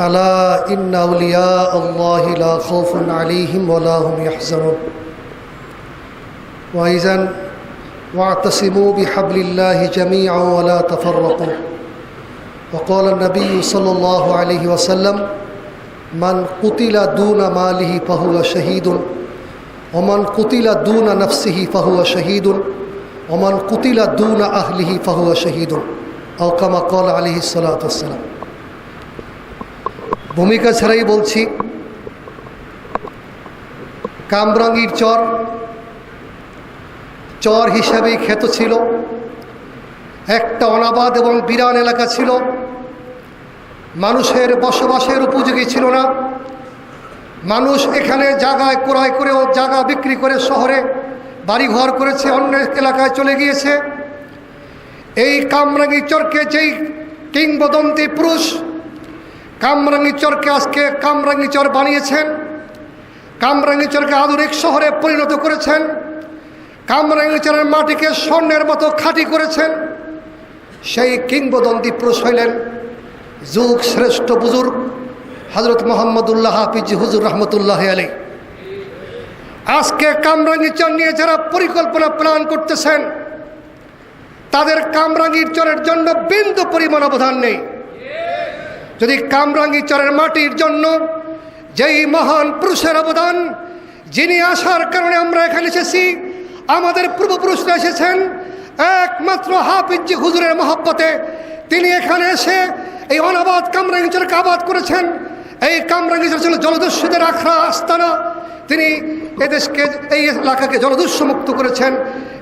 ألا إن أولياء الله لا خوف عليهم ولا هم يحزنون. وإذا واعتصموا بحبل الله جميعا ولا تفرقوا. وقال النبي صلى الله عليه وسلم من قتل دون ماله فهو شهيد ومن قتل دون نفسه فهو شهيد ومن قتل دون أهله فهو شهيد. أو كما قال عليه الصلاة والسلام. ভূমিকা ছাড়াই বলছি। কামরাঙ্গির চর চর হিসাবেই খ্যাত ছিল। একটা অনাবাদ এবং বিরান এলাকা ছিল। মানুষের বসবাসের উপযোগী ছিল না। মানুষ এখানে জায়গায় ক্রয় করেও জায়গা বিক্রি করে শহরে বাড়িঘর করেছে, অন্য এলাকায় চলে গিয়েছে। এই কামরাঙ্গি চরকে যেই কিংবদন্তি পুরুষ কামরাঙ্গি চরকে আজকে কামরাঙ্গি চর বানিয়েছেন। কামরাঙ্গি চরকে আধুনিক শহরে পরিণত করেছেন। কামরাঙ্গি চরের মাটিকে স্বর্ণের মতো খাঁটি করেছেন। সেই কিংবদন্তি পুরুষ হইলেন যুগ শ্রেষ্ঠ বুজুর্গ হজরত মোহাম্মদুল্লাহ হাফিজ হুজুর রহমতুল্লাহ আলী আজকে কামরাঙ্গি চর নিয়ে যারা পরিকল্পনা প্ল্যান করতেছেন, তাদের কামরাঙ্গির চরের জন্য বিন্দু পরিমাণ অবদান নেই। যদি কামরাঙ্গি চরের মাটির জন্য যেই মহান পুরুষের অবদান, যিনি আসার কারণে আমরা এখানে এসেছি, আমাদের পূর্বপুরুষরা এসেছেন, একমাত্র হাফিজি হুজুরের মহব্বতে তিনি এখানে এসে এই অনাবাদ কামরাঙ্গি চরকে আবাদ করেছেন। এই কামরাঙ্গি চর ছিল জলদস্যুদের আখড়া আস্তানা। তিনি এদেশকে, এই এলাকাকে জলদস্যুমুক্ত করেছেন।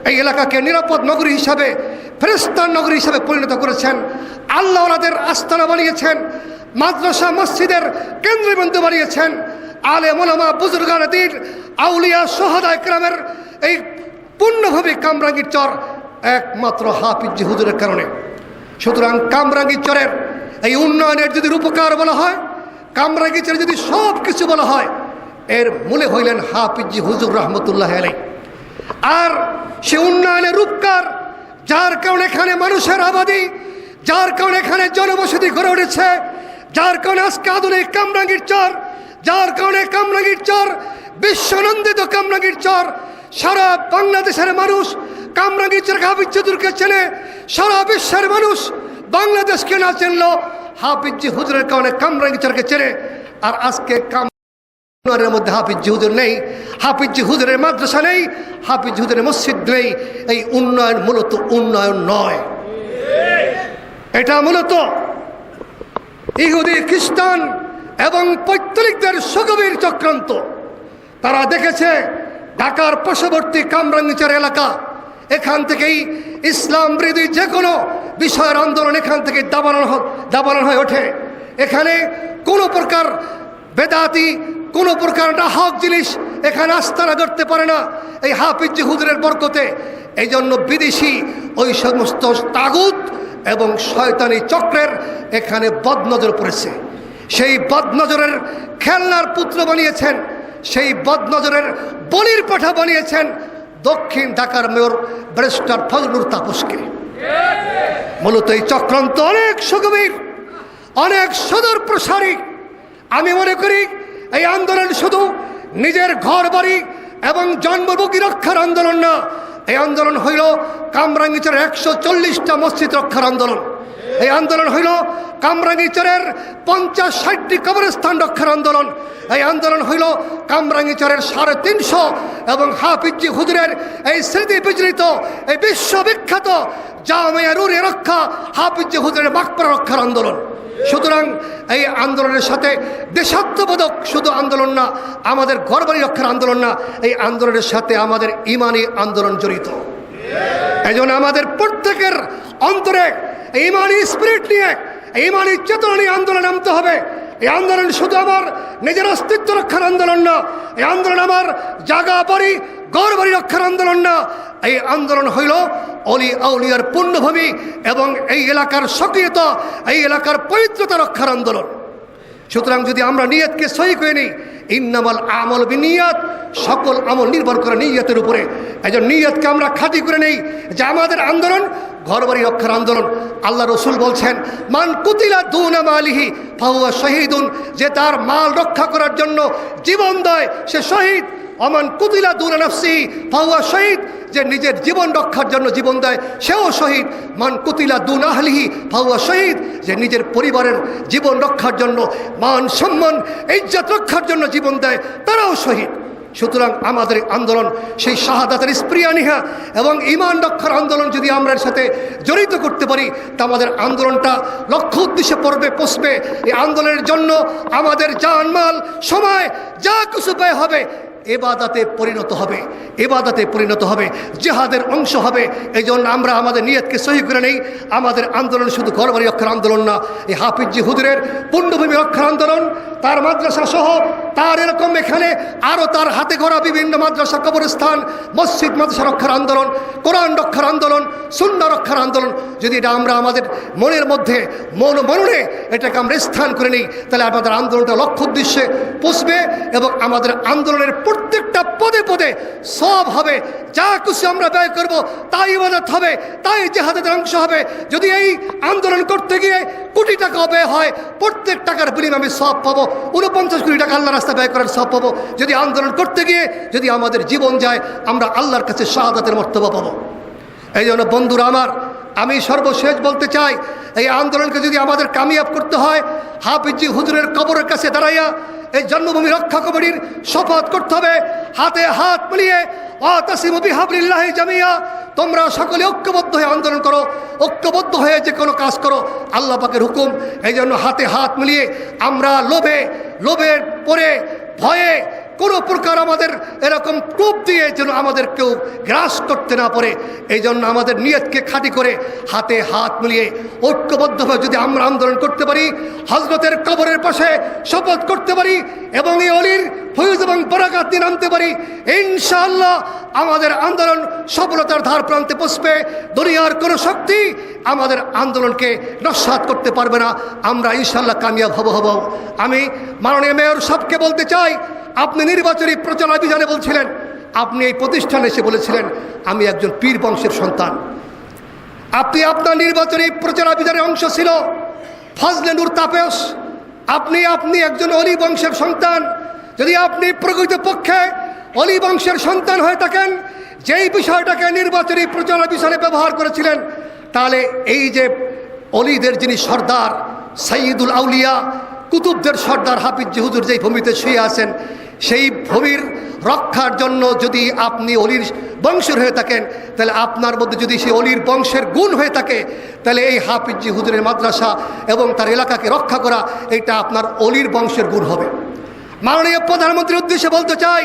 এই এলাকাকে নিরাপদ নগরী হিসাবে ফেরেস্তান নগরী হিসাবে পরিণত করেছেন। আল্লাহ ওনাদের আস্তানা বানিয়েছেন, মাদ্রাসা, মসজিদের কেন্দ্রবিন্দু বানিয়েছেন। আলে মোলামা বুজুর্গানদীর আউলিয়া সোহাদা গ্রামের এই পূর্ণভাবে কামরাঙ্গীর চর একমাত্র হাফিজ হুজুরের কারণে। সুতরাং কামরাঙ্গীর চরের এই উন্নয়নের যদি রূপকার বলা হয়, কামরাঙ্গীর চরের যদি সব কিছু বলা হয়, এর মূলে হইলেন হাফিজি হুজুর রহমতুল্লাহ আলাই আর সে উন্নয়নের রূপকার, যার কারণে এখানে মানুষের আবাদি, যার কারণে এখানে জনবসতি গড়ে উঠেছে, যার কারণে আজকে আধুনিক কামরাঙ্গীর চর, যার কারণে কামরাঙ্গীর চর, বিশ্বনন্দিত কামরাঙ্গীর চর, সারা বাংলাদেশের মানুষ কামরাঙ্গীর চর হাফিজ চতুরকে চেনে, সারা বিশ্বের মানুষ বাংলাদেশকে না চেনলো হাফিজি হুজুরের কারণে কামরাঙ্গীর চরকে চেনে, আর আজকে কাম উন্নয়নের মধ্যে হাফিজ হুজুর নেই, হাফিজ হুজুরের মাদ্রাসা নেই, হাফিজ হুজুরের মসজিদ নেই, এই উন্নয়ন মূলত উন্নয়ন নয়। এটা মূলত ইহুদি, খ্রিস্টান এবং পৈতৃকদের সুগভীর চক্রান্ত। তারা দেখেছে ঢাকার পার্শ্ববর্তী কামরাঙ্গিচার এলাকা, এখান থেকেই ইসলাম বিরোধী যে কোনো বিষয়ের আন্দোলন এখান থেকে দাবানো দাবানো হয়ে ওঠে। এখানে কোনো প্রকার বেদাতি কোনো প্রকার হক জিনিস এখানে আস্তানা করতে পারে না। এই হাফিজ হুজুরের বরকতে এই জন্য বিদেশি ওই সমস্ত তাগুত এবং শয়তানি চক্রের এখানে বদনজর পড়েছে। সেই বদনজরের খেলনার পুত্র বানিয়েছেন, সেই বদনজরের বলির পাঠা বানিয়েছেন দক্ষিণ ঢাকার মেয়র ব্যারিস্টার ফজলুর তাপসকে। মূলত এই চক্রান্ত অনেক সুগভীর, অনেক সদর প্রসারী আমি মনে করি এই আন্দোলন শুধু নিজের ঘর বাড়ি এবং জন্মভূমি রক্ষার আন্দোলন না, এই আন্দোলন হইল কামরাঙ্গিচরের একশো চল্লিশটা মসজিদ রক্ষার আন্দোলন। এই আন্দোলন হইল কামরাঙ্গিচরের পঞ্চাশ ষাটটি কবরস্থান রক্ষার আন্দোলন। এই আন্দোলন হইল কামরাঙ্গিচরের সাড়ে তিনশো এবং হাফিজি হুজুরের এই স্মৃতি বিজড়িত এই বিশ্ববিখ্যাত জামিয়া রুরে রক্ষা হাফিজি হুজুরের বাকপরা রক্ষার আন্দোলন। সুতরাং এই আন্দোলনের সাথে দেশাত্মবোধক শুধু আন্দোলন না, আমাদের ঘরবাড়ি রক্ষার আন্দোলন না, এই আন্দোলনের সাথে আমাদের ইমানি আন্দোলন জড়িত। এই আমাদের প্রত্যেকের অন্তরে ইমানি স্পিরিট নিয়ে, ইমানি চেতনা নিয়ে আন্দোলন নামতে হবে। এই আন্দোলন শুধু আমার নিজের অস্তিত্ব রক্ষার আন্দোলন না, এই আন্দোলন আমার জাগা বাড়ি গড় বাড়ি রক্ষার আন্দোলন না, এই আন্দোলন হইল অলি আউলিয়ার পুণ্যভূমি এবং এই এলাকার সক্রিয়তা এই এলাকার পবিত্রতা রক্ষার আন্দোলন। সুতরাং যদি আমরা নিয়তকে সহি করে নিই, ইন্নামাল আমল বিনিয়াত, সকল আমল নির্ভর করে নিয়তের উপরে। এই জন্য নিয়তকে আমরা খাতি করে নেই যে আমাদের আন্দোলন ঘর ঘরবাড়ি রক্ষার আন্দোলন। আল্লাহ রসুল বলছেন, মান কুতিলা দুনা মালিহি, ফাহুয়া শহীদুন যে তার মাল রক্ষা করার জন্য জীবন দেয়, সে শহীদ। অমান কুতিলা দুনা নফসি, ফাহুয়া শহীদ, যে নিজের জীবন রক্ষার জন্য জীবন দেয়, সেও শহীদ। মান কুতিলা দুন আহলিহি, ফাহুয়া শহীদ, যে নিজের পরিবারের জীবন রক্ষার জন্য মান সম্মান, ইজ্জত রক্ষার জন্য জীবন দেয়, তারাও শহীদ। সুতরাং আমাদের আন্দোলন সেই শাহাদাতের স্প্রিয়ানিহা এবং ইমান রক্ষার আন্দোলন যদি আমরা এর সাথে জড়িত করতে পারি, তা আমাদের আন্দোলনটা লক্ষ্য উদ্দেশ্যে পড়বে পৌঁছবে এই আন্দোলনের জন্য আমাদের জানমাল, সময়, যা কিছু ব্যয় হবে এবাদাতে পরিণত হবে, এবাদাতে পরিণত হবে যেহাদের অংশ হবে। এই জন্য আমরা আমাদের নিয়তকে সহি করে নেই। আমাদের আন্দোলন শুধু ঘরবাড়ি রক্ষার আন্দোলন না, এই হাফিজি হুদুরের পুণ্যভূমি রক্ষার আন্দোলন, তার মাদ্রাসা সহ তার এরকম এখানে আরও তার হাতে গড়া বিভিন্ন মাদ্রাসা, কবরস্থান, মসজিদ, মাদ্রাসা রক্ষার আন্দোলন, কোরআন রক্ষার আন্দোলন শূন্য রক্ষার আন্দোলন। যদি এটা আমরা আমাদের মনের মধ্যে, মন মননে এটাকে আমরা স্থান করে নিই, তাহলে আমাদের আন্দোলনটা লক্ষ্য উদ্দেশ্যে পুষবে এবং আমাদের আন্দোলনের প্রত্যেকটা পদে পদে সব হবে। যা কিছু আমরা ব্যয় করব, তাই ইবাদত হবে, তাই জেহাদের অংশ হবে। যদি এই আন্দোলন করতে গিয়ে কোটি টাকা ব্যয় হয়, প্রত্যেক টাকার বিনিময়ে আমি সব পাবো। উনপঞ্চাশ কোটি টাকা আল্লাহ রাস্তা ব্যয় করার সব পাবো যদি আন্দোলন করতে গিয়ে যদি আমাদের জীবন যায়, আমরা আল্লাহর কাছে শাহাদাতের মর্তবা পাবো। এই জন্য বন্ধুরা আমার, আমি সর্বশেষ বলতে চাই, এই আন্দোলনকে যদি আমাদের কামিয়াব করতে হয়, হাফিজি হুজুরের কবরের কাছে দাঁড়াইয়া এই জন্মভূমি রক্ষা কমিটির শপথ করতে হবে, হাতে হাত মিলিয়ে অতাসিমবি হাবলিল্লাহি জামিয়া তোমরা সকলে ঐক্যবদ্ধ হয়ে আন্দোলন করো, ঐক্যবদ্ধ হয়ে যে কোনো কাজ করো, আল্লাহ পাকের হুকুম। এই জন্য হাতে হাত মিলিয়ে আমরা লোভে, লোভের পরে, ভয়ে কোনো প্রকার আমাদের এরকম কূপ দিয়ে যেন আমাদের কেউ গ্রাস করতে না পারে। এই জন্য আমাদের নিয়তকে খাঁটি করে হাতে হাত মিলিয়ে ঐক্যবদ্ধভাবে যদি আমরা আন্দোলন করতে পারি হজরতের কবরের পাশে শপথ করতে পারি এবং এই অলির ফয়ুজ এবং বরাকাত দিন আনতে পারি, ইনশাআল্লাহ আমাদের আন্দোলন সফলতার ধার প্রান্তে পুষবে দুনিয়ার কোনো শক্তি আমাদের আন্দোলনকে নস্বাত করতে পারবে না। আমরা ইনশাল্লাহ কামিয়াব হব হব। আমি মাননীয় মেয়র সবকে বলতে চাই আপনি নির্বাচনী প্রচারাভিযানে বলছিলেন, আপনি এই প্রতিষ্ঠানে এসে বলেছিলেন, আমি একজন পীর বংশের সন্তান। আপনি আপনার নির্বাচনী প্রচারাভিযানের অংশ ছিল, ফজলে নূর তাপেস। আপনি আপনি একজন অলি বংশের সন্তান। যদি আপনি প্রকৃত পক্ষে অলি বংশের সন্তান হয়ে থাকেন, যেই বিষয়টাকে নির্বাচনী প্রচারাভিযানে ব্যবহার করেছিলেন, তাহলে এই যে অলিদের যিনি সর্দার সাইয়দুল আউলিয়া, কুতুবদের সর্দার হাফিজ হুজুর যেই ভূমিতে শুয়ে আছেন সেই ভূমির রক্ষার জন্য যদি আপনি অলির বংশের হয়ে থাকেন, তাহলে আপনার মধ্যে যদি সেই অলির বংশের গুণ হয়ে থাকে, তাহলে এই হাফিজি হুজুরের মাদ্রাসা এবং তার এলাকাকে রক্ষা করা, এটা আপনার অলির বংশের গুণ হবে। মাননীয় প্রধানমন্ত্রীর উদ্দেশ্যে বলতে চাই,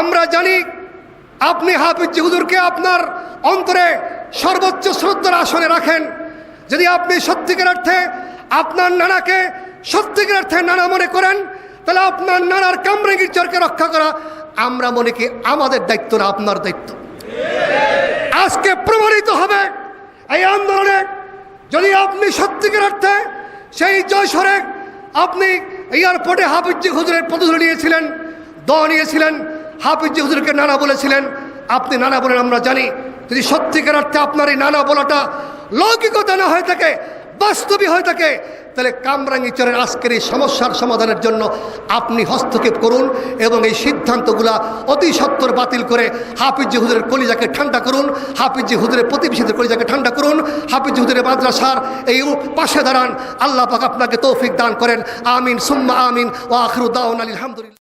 আমরা জানি আপনি হাফিজি হুজুরকে আপনার অন্তরে সর্বোচ্চ শ্রদ্ধার আসনে রাখেন। যদি আপনি সত্যিকার অর্থে আপনার নানাকে সত্যিকার অর্থে নানা মনে করেন তাহলে আপনার নানার কামরেঙ্গির চরকে রক্ষা করা আমরা মনে কি আমাদের দায়িত্ব না, আপনার দায়িত্ব। আজকে প্রমাণিত হবে এই আন্দোলনে যদি আপনি সত্যিকার অর্থে সেই জয়সরে আপনি এয়ারপোর্টে হাফিজি হুজুরের পদধূলি নিয়েছিলেন দ নিয়েছিলেন হাফিজি হুজুরকে নানা বলেছিলেন, আপনি নানা বলেন, আমরা জানি। যদি সত্যিকার অর্থে আপনার এই নানা বলাটা লৌকিকতা না হয়ে থাকে বাস্তবই হয়ে থাকে তাহলে কামরাঙ্গিচরের আজকের এই সমস্যার সমাধানের জন্য আপনি হস্তক্ষেপ করুন এবং এই সিদ্ধান্তগুলা অতি সত্তর বাতিল করে হাফিজি হুজুরের কলিজাকে ঠান্ডা করুন, হাফিজি হুজুরের প্রতিবেশীদের কলিজাকে ঠান্ডা করুন, হাফিজি হুজুরের মাদ্রাসার এই পাশে দাঁড়ান। আল্লাহ পাক আপনাকে তৌফিক দান করেন। আমিন, সুম্মা আমিন ও আখরুদ্দাউন আলহামদুলিল্লাহ।